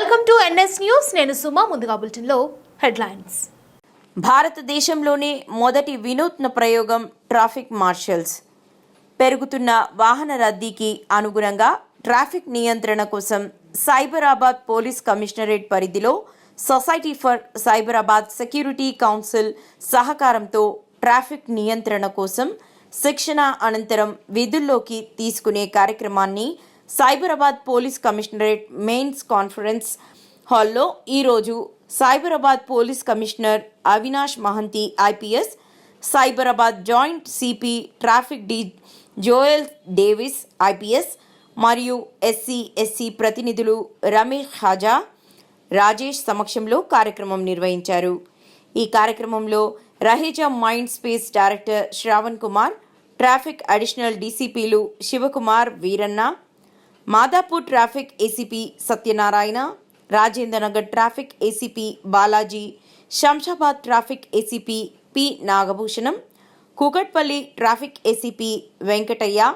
Welcome to NS news. నేను సుమా ముందుగా బులెటిన్లో హెడ్లైన్స్. భారతదేశంలోనే మొదటి వినూత్న ప్రయోగం ట్రాఫిక్ మార్షల్స్. పెరుగుతున్న వాహన రద్దీకి అనుగుణంగా ట్రాఫిక్ నియంత్రణ కోసం సైబరాబాద్ పోలీస్ కమిషనరేట్ పరిధిలో society for Cyberabad security council సహకారంతో ట్రాఫిక్ నియంత్రణ కోసం శిక్షణ అనంతరం విధుల్లోకి తీసుకునే కార్యక్రమాన్ని Cyberabad police commissionerate mains conference హాల్లో ఈరోజు Cyberabad police commissioner Avinash Mohanty IPS Cyberabad joint CP traffic D Joel Davis IPS మరియు ఎస్సీ ఎస్సీ ప్రతినిధులు రమేష్ హాజా రాజేష్ సమక్షంలో కార్యక్రమం నిర్వహించారు. ఈ కార్యక్రమంలో Raheja mind space director Shravan Kumar traffic additional డీసీపీలు Shivakumar Veeranna Madhapur traffic ACP Satyanarayana Rajendranagar traffic ACP Balaji Shamshabad traffic ACP P Nagabhushanam Kukatpally traffic ACP Venkataiah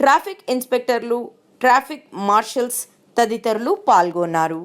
traffic ఇన్స్పెక్టర్లు traffic marshals తదితరులు పాల్గొన్నారు.